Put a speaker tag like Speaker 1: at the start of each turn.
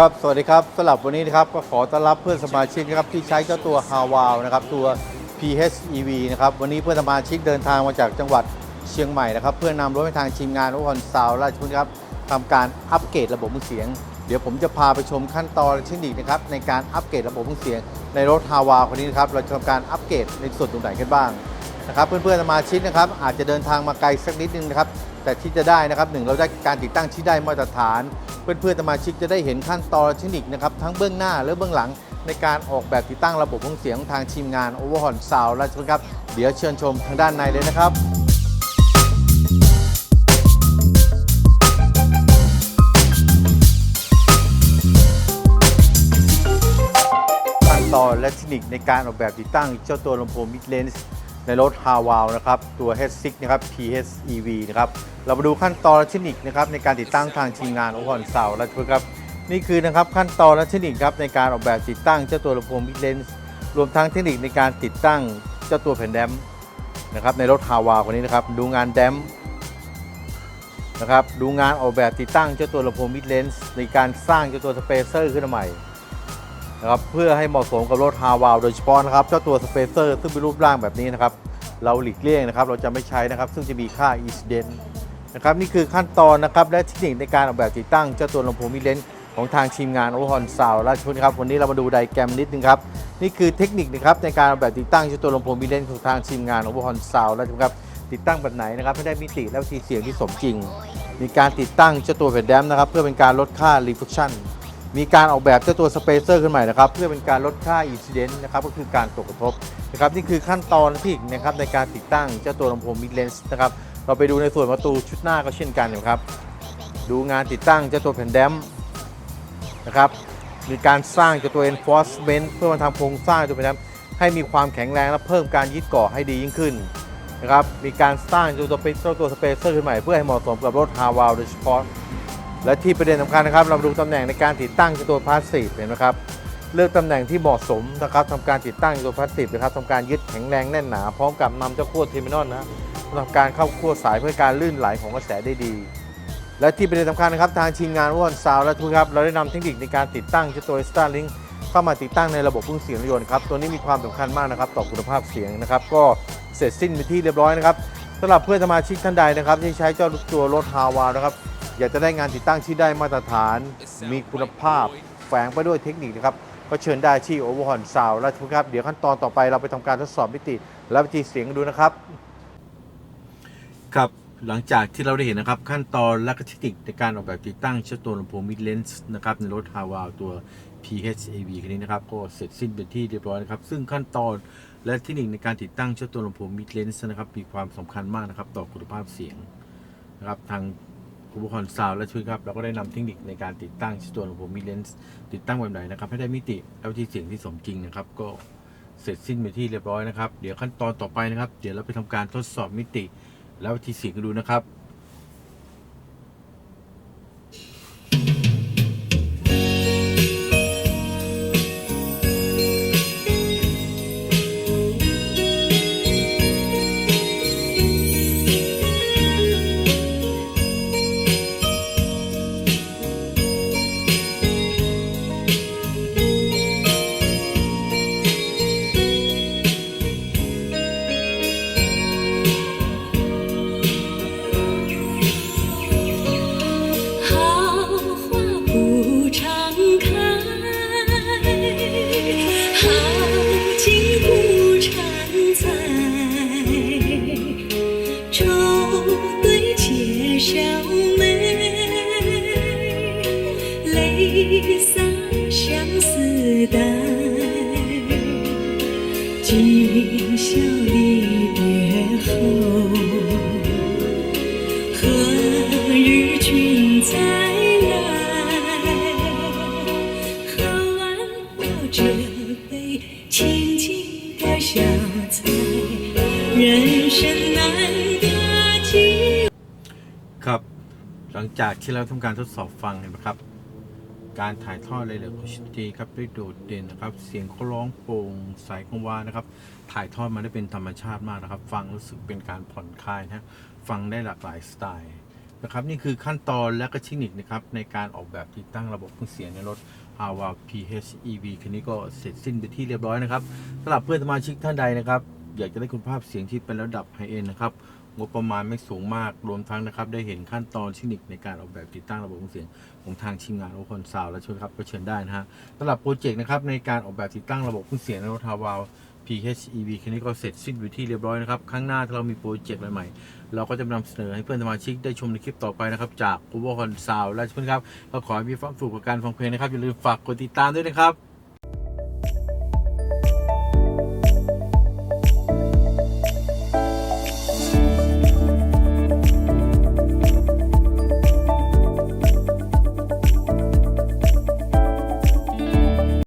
Speaker 1: ครับ สวัสดีครับสำหรับวันนี้นะครับก็ขอต้อนรับเพื่อนสมาชิกนะครับที่ใช้เจ้าตัวฮาวาวนะครับตัว PHEV นะครับวันนี้เพื่อนสมาชิกเดินทางมาจากจังหวัดเชียงใหม่นะครับเพื่อนำรถไปทางทีมงานอุปกรณ์ซาวด์ราชบุรีครับทำการอัปเกรดระบบเครื่อเสียง เดี๋ยวผมจะพาไปชมขั้นตอนเทคนิคนะครับในการอัปเกรดระบบเครื่อเสียง ในรถฮาวาวคนนี้นะครับเราจะทำการอัปเกรดในส่วนตรงไหนกันบ้างนะครับเพื่อนๆสมาชิกนะครับอาจจะเดินทางมาไกลสักนิดนึงนะครับแต่ที่จะได้นะครับหนึ่งเราได้การติดตั้งที่ได้มาตรฐาน เพื่อนๆสมาชิกจะได้เห็นขั้นตอนเทคนิคนะครับทั้งเบื้องหน้าและเบื้องหลัง ในการออกแบบติดตั้งระบบเครื่องเสียงทางทีมงาน Overhaul Sound และครับ เดี๋ยวเชิญชมทางด้านในเลยนะครับขั้นตอนและเทคนิคในการออกแบบติดตั้งเจ้าตัวลำโพง mid range ในรถ h a w a l นะครับ ตัว H6 นะครับ PHEV นะครับ เรามาดูขั้นตอนและเทคนิคนะครับในการติดตั้งทางทีมงานโอ r อนเสาและทุกครับ นี่คือนะครับขั้นตอนและเทคนิคครับในการออกแบบติดตั้งเจ้าตัวลำโพง mid range รวมทั้งเทคนิคในการติดตั้งเจ้าตัวแผ่นแดมนะครับในรถ h a w a l คนนี้นะครับดูงานแดมนะครับดูงานออกแบบติดตั้งเจ้าตัวลำโพง mid range ในการสร้างเจ้าตัวสเปเซอร์ขึ้นมาใหม่ นะครับเพื่อให้เหมาะสมกับรถฮาวาวโดยเฉพาะนะครับเจ้าตัวสเปเซอร์ซึ่งเป็นรูปร่างแบบนี้นะครับเราหลีกเลี่ยงนะครับเราจะไม่ใช้นะครับ ซึ่งจะมีค่าอินซิเดนนะครับนี่คือขั้นตอนนะครับและเทคนิคในการออกแบบติดตั้งเจ้าตัวลำโพงมิเลนของทางทีมงานโอฮอนซาวราชพฤกษ์ครับวันนี้เรามาดูไดแกรมนิดนึงครับนี่คือเทคนิคนะครับในการออกแบบติดตั้งเจ้าตัวลำโพงมิเลนของทางทีมงานโอฮอนซาวราชพฤกษ์ครับติดตั้งแบบไหนนะครับให้ได้มิติและวิธีเสียงที่สมจริง มีการติดตั้งเจ้าตัวแผ่นแดมนะครับเพื่อเป็นการลดค่า reflection มีการออกแบบเจ้าตัวสเปเซอร์ขึ้นใหม่นะครับ เพื่อเป็นการลดค่าอินซิเดนต์นะครับก็คือการตกกระทบนะครับนี่คือขั้นตอนที่นะครับในการติดตั้งเจ้าตัวลำโพงมิดเลนส์นะครับเราไปดูในส่วนประตูชุดหน้าก็เช่นกันนะครับ ดูงานติดตั้งเจ้าตัวแผ่นแดมนะครับมีการสร้างเจ้าตัว enforcement เพื่อมาทำโครงสร้างตัวแผ่นแดมให้มีความแข็งแรงและเพิ่มการยึดเกาะให้ดียิ่งขึ้นนะครับมีการสร้างเจ้าตัวเจ้าตัวสเปเซอร์ขึ้นใหม่เพื่อให้เหมาะสมกับรถฮาวาลโดยเฉพาะ และที่ประเด็นสำคัญนะครับเราดูตำแหน่งในการติดตั้งตัวพาสซีฟเห็นไหมครับเลือกตำแหน่งที่เหมาะสมนะครับทำการติดตั้งตัวพาสซีฟนะครับทำการยึดแข็งแรงแน่นหนา พร้อมกับนำเจ้าขั้วเทอร์มินอลนะทำการเข้าขั้วสายเพื่อการลื่นไหลของกระแสได้ดี และที่ประเด็นสำคัญนะครับทางทีมงานวอนซาวและทุกครับเราได้นำเทคนิคในการติดตั้งเจ้าตัว Starlink เข้ามาติดตั้งในระบบเครื่งเสียงรถยนต์ครับตัวนี้มีความสำคัญมากนะครับต่อคุณภาพเสียงนะครับก็เสร็จสิ้นไปที่เรียบร้อยนะครับสำหรับเพื่อนสมาชิกท่านใดนะครับที่ใช้เจ้าตัวรถฮาวานะครับ อยากจะได้งานติดตั้งที่ได้มาตรฐาน มีคุณภาพ แฝงไปด้วยเทคนิคนะครับก็เชิญได้ที่โอเวอร์ฮอนซาวและทุกครับ เดี๋ยวขั้นตอนต่อไปเราไปทำการทดสอบมิติ และวิธีเสียงกันดูนะครับ ครับหลังจากที่เราได้เห็นนะครับ ขั้นตอนและก็เทคนิคในการออกแบบติดตั้งเจ้าตัวลำโพงมิดเลนส์นะครับในรถฮาวาตัว PHAV คันนี้นะครับ ก็เสร็จสิ้นเป็นที่เรียบร้อยนะครับ ซึ่งขั้นตอนและเทคนิคในการติดตั้งเจ้าตัวลำโพงมิดเลนส์นะครับ มีความสำคัญมากนะครับ ต่อคุณภาพเสียงนะครับทาง อุปกรณ์ซาวและช่วยครับเราก็ได้นำเทคนิคในการติดตั้งชิ้นส่วนของผมมีเลนส์ติดตั้งแบบไหนนะครับให้ได้มิติและวิธีเสียงที่สมจริงนะครับ ก็เสร็จสิ้นไปที่เรียบร้อยนะครับ เดี๋ยวขั้นตอนต่อไปนะครับ เดี๋ยวเราไปทำการทดสอบมิติ และวิธีเสียงกันดูนะครับ
Speaker 2: 对解笑眉，泪洒相思带。今宵离别后。何日君再来？喝完我这杯清静的小菜，人生
Speaker 1: หลังจากที่เราทำการทดสอบฟังเห็นไหมครับ การถ่ายทอดเลยเหลือโคชิตีครับด้โดดเด่นนะครับ เสียงเขาร้องโปร่งใสกังวานนะครับ ถ่ายทอดมาได้เป็นธรรมชาติมากนะครับ ฟังรู้สึกเป็นการผ่อนคลายนะฮะฟังได้หลากหลายสไตล์นะครับนี่คือขั้นตอนและก็เทคนิคนะครับในการออกแบบติดตั้งระบบเครื่องเสียงในรถ h a w a PHEV คันนี้ก็เสร็จสิ้นไปที่เรียบร้อยนะครับสำหรับเพื่อนสมาชิกท่านใดนะครับ อยากจะได้คุณภาพเสียงที่เป็นระดับไฮเอ็นนะครับ งบประมาณไม่สูงมาก รวมทั้งนะครับ ได้เห็นขั้นตอนเทคนิคในการออกแบบติดตั้งระบบเสียงของทางทีมงานโอคอนซาวและชวนครับก็เชิญได้นะฮะสำหรับโปรเจกต์นะครับในการออกแบบติดตั้งระบบเสียงในรถ h a w a PHEV คันนี้ก็เสร็จสิ้นไปที่เรียบร้อยนะครับ ข้างหน้าถ้าเรามีโปรเจกต์ใหม่ๆ เราก็จะนำเสนอให้เพื่อนสมาชิกได้ชมในคลิปต่อไปนะครับ จาก o v e r c o n s o u n d และเพื่อนครับ ก็ขอให้มีความสุขกับการฟังเพลงนะครับ อย่าลืมฝากกดติดตามด้วยนะครับ